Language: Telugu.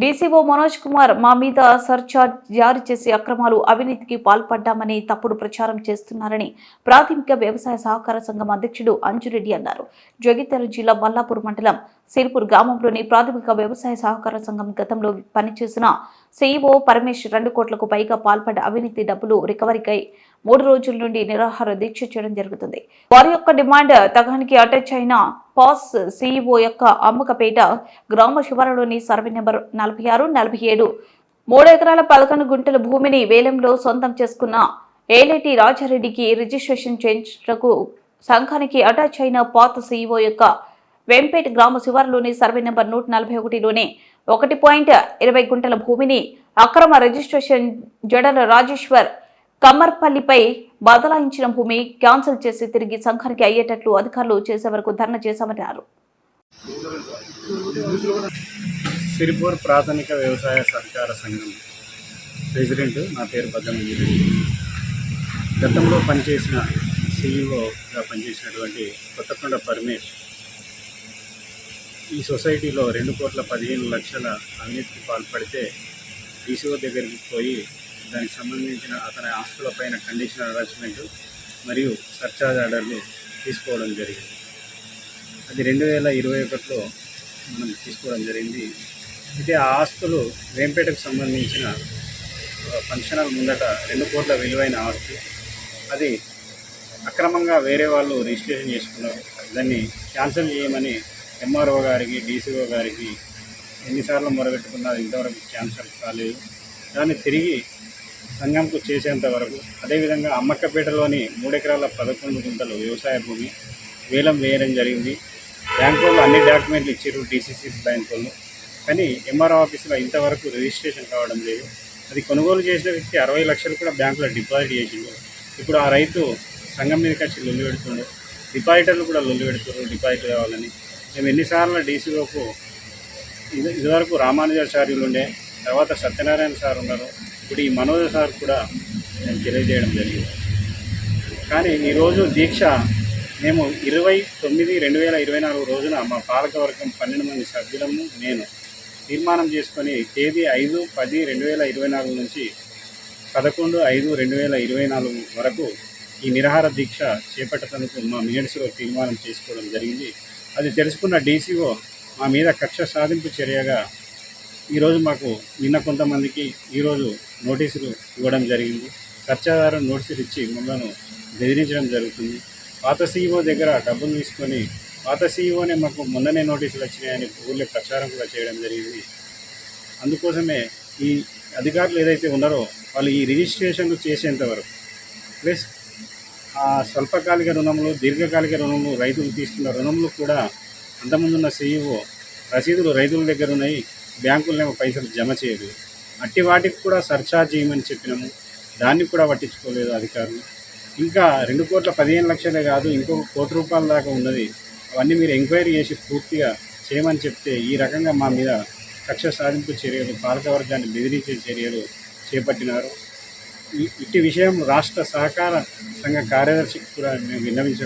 డీసీఓ మనోజ్ కుమార్ మా మీద సర్చార్జ్ జారీ చేసి అక్రమాలు అవినీతికి పాల్పడ్డామని తప్పుడు ప్రచారం చేస్తున్నారని ప్రాథమిక వ్యవసాయ సహకార సంఘం అధ్యక్షుడు అంజురెడ్డి అన్నారు. జగిత్యాల జిల్లా మల్లాపూర్ మండలం సిరిపూర్ గ్రామంలోని ప్రాథమిక వ్యవసాయ సహకార సంఘం గతంలో పనిచేసిన సీఈఓ పరమేష్ రెండు కోట్లకు పైగా పాల్పడ్డ అవినీతి డబ్బులు రికవరీకై మూడు రోజుల నుండి నిరాహార దీక్ష చేయడం జరుగుతుంది. వారి యొక్క డిమాండ్ తగానికి అటాచ్ అయిన పాస్ సీఈఓ యొక్క అమ్మకపేట గ్రామ శివారులోని సర్వే నెంబర్ నలభై ఆరు నలభై ఏడు. మూడు ఎకరాల పదకొండు గుంటల భూమిని వేలంలో సొంతం చేసుకున్న ఏలేటి రాజారెడ్డికి రిజిస్ట్రేషన్ చేయించటకు సంఘానికి అటాచ్ అయిన పాత సీఈఓ యొక్క వెంపేట గ్రామ శివారులోని సర్వే నెంబర్ నూట నలభై ఒకటిలోనే ఒకటి పాయింట్ ఇరవై గుంటల భూమిని అక్రమ రిజిస్ట్రేషన్ జడల రాజేశ్వర్ కమ్మర్పల్లిపై బదలాయించిన భూమి క్యాన్సిల్ చేసి తిరిగి సంఘానికి అయ్యేటట్లు అధికారులు చేసే వరకు ధర్నా చేశామన్నారు. సిరిపూర్ ప్రాథమిక వ్యవసాయ సహకార సంఘం ప్రెసిడెంట్ నా పేరు బద్దమంజరి గతంలో పనిచేసిన సీఈఓగా పనిచేసినటువంటి కొత్తకొండ పరమేష్ ఈ సొసైటీలో రెండు కోట్ల పదిహేను లక్షల అవినీతికి పాల్పడితే డీసీఓ దగ్గరికి పోయి దానికి సంబంధించిన అతని ఆస్తులపైన కండిషనల్ అటాచ్మెంట్ మరియు సర్చార్జ్ ఆర్డర్లు తీసుకోవడం జరిగింది. అది రెండు వేల ఇరవై ఒకటిలో మనం తీసుకోవడం జరిగింది. అయితే ఆ ఆస్తులు వేంపేటకు సంబంధించిన ఫంక్షన్ హాల్ ముందట రెండు కోట్ల విలువైన ఆస్తి. అది అక్రమంగా వేరే వాళ్ళు రిజిస్ట్రేషన్ చేసుకున్నారు. దాన్ని క్యాన్సిల్ చేయమని ఎంఆర్ఓ గారికి డీసీఓ గారికి ఎన్నిసార్లు మొరబెట్టుకున్నా ఇంతవరకు క్యాన్సిల్ కాలేదు. దాన్ని తిరిగి సంఘంకు చేసేంత వరకు అదేవిధంగా అమ్మక్కపేటలోని మూడెకరాల పదకొండు గుంటలు వ్యవసాయ భూమి వేలం వేయడం జరిగింది. బ్యాంకు వాళ్ళు అన్ని డాక్యుమెంట్లు ఇచ్చారు డీసీసీ బ్యాంక్ వాళ్ళు కానీ ఎంఆర్ఓ ఆఫీసులో ఇంతవరకు రిజిస్ట్రేషన్ కావడం లేదు. అది కొనుగోలు చేసిన వ్యక్తి అరవై లక్షలు కూడా బ్యాంకులో డిపాజిట్ చేసిండు. ఇప్పుడు ఆ రైతు సంఘం మీదకి వచ్చి లొల్లి పెడుతుండు. డిపాజిటర్లు కూడా లొల్లి పెడుతున్నారు డిపాజిట్ కావాలని. మేము ఎన్నిసార్లు డీసీఓకు ఇది ఇదివరకు రామానుజాచార్యులు ఉండే తర్వాత సత్యనారాయణ సార్ ఉన్నారు. ఇప్పుడు ఈ మనోజ్ సార్ కూడా నేను తెలియజేయడం జరిగింది. కానీ ఈరోజు దీక్ష మేము ఇరవై తొమ్మిది రెండు వేల ఇరవై నాలుగు రోజున మా పాలకవర్గం పన్నెండు మంది సభ్యులము నేను తీర్మానం చేసుకొని తేదీ ఐదు పది రెండు వేల ఇరవై నాలుగు నుంచి పదకొండు ఐదు రెండు వేల ఇరవై నాలుగు వరకు ఈ నిరాహార దీక్ష చేపట్టడానికి మా మినిట్స్లో తీర్మానం చేసుకోవడం జరిగింది. అది తెలుసుకున్న డీసీఓ మా మీద కక్ష సాధింపు చర్యగా ఈరోజు మాకు నిన్న కొంతమందికి ఈరోజు నోటీసులు ఇవ్వడం జరిగింది. చర్చాదారు నోటీసులు ఇచ్చి మమ్మల్ని బెదిరించడం జరుగుతుంది. పాత సీఈఓ దగ్గర డబ్బులు తీసుకొని పాత సీఈఓనే మాకు మొన్ననే నోటీసులు వచ్చినాయని ఊళ్ళో ప్రచారం కూడా చేయడం జరిగింది. అందుకోసమే ఈ అధికారులు ఏదైతే ఉన్నారో వాళ్ళు ఈ రిజిస్ట్రేషన్లు చేసేంతవరకు ప్లస్ ఆ స్వల్పకాలిక రుణములు దీర్ఘకాలిక రుణములు రైతులు తీసుకున్న రుణములు కూడా అంతకుముందున్న సీఈఓ రసీదులు రైతుల దగ్గర ఉన్నాయి. బ్యాంకులనేమో పైసలు జమ చేయదు అట్టి వాటికి కూడా సర్చార్జ్ చేయమని చెప్పినాము. దాన్ని కూడా పట్టించుకోలేదు అధికారులు. ఇంకా రెండు కోట్ల పదిహేను లక్షలే కాదు ఇంకొక కోటి రూపాయల దాకా ఉన్నది. అవన్నీ మీరు ఎంక్వైరీ చేసి పూర్తిగా చేయమని చెప్తే ఈ రకంగా మా మీద కక్ష సాధింపు చర్యలు పాలకవర్గాన్ని బెదిరించే చర్యలు చేపట్టినారు. ఇట్టి విషయం రాష్ట్ర సహకార సంఘ కార్యదర్శికి కూడా మేము విన్నవించడం